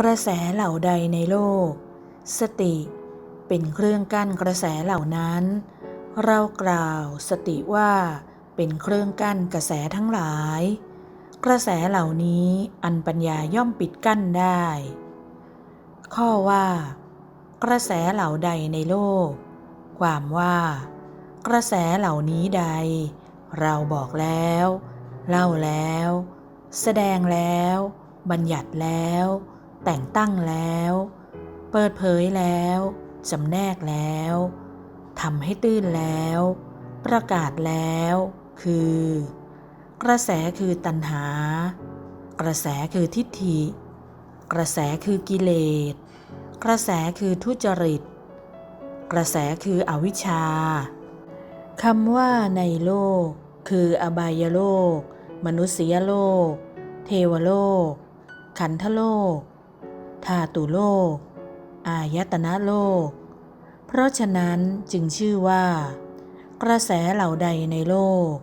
กระแสเหล่าใดในโลก สติเป็นเครื่องกั้นกระแสเหล่านั้น เรากล่าวสติว่าเป็นเครื่องกั้นกระแสทั้งหลาย กระแสเหล่านี้อันปัญญาย่อมปิดกั้นได้ ข้อว่า กระแสเหล่าใดในโลก ความว่า กระแสเหล่านี้ใด เราบอกแล้ว เล่าแล้ว แสดงแล้ว บัญญัติแล้ว แต่งตั้งแล้ว เปิดเผยแล้วจำแนกแล้วทำให้ตื้นแล้ว ประกาศแล้ว คือ กระแสคือตัณหา กระแสคือทิฏฐิ กระแสคือกิเลส กระแสคือทุจริต กระแสคืออวิชชาคำว่าในโลก คืออบายโลก มนุษยโลก เทวโลก ขันธโลก ธาตุโลก อายตนะโลก เพราะฉะนั้นจึงชื่อว่า กระแสเหล่าใดในโลก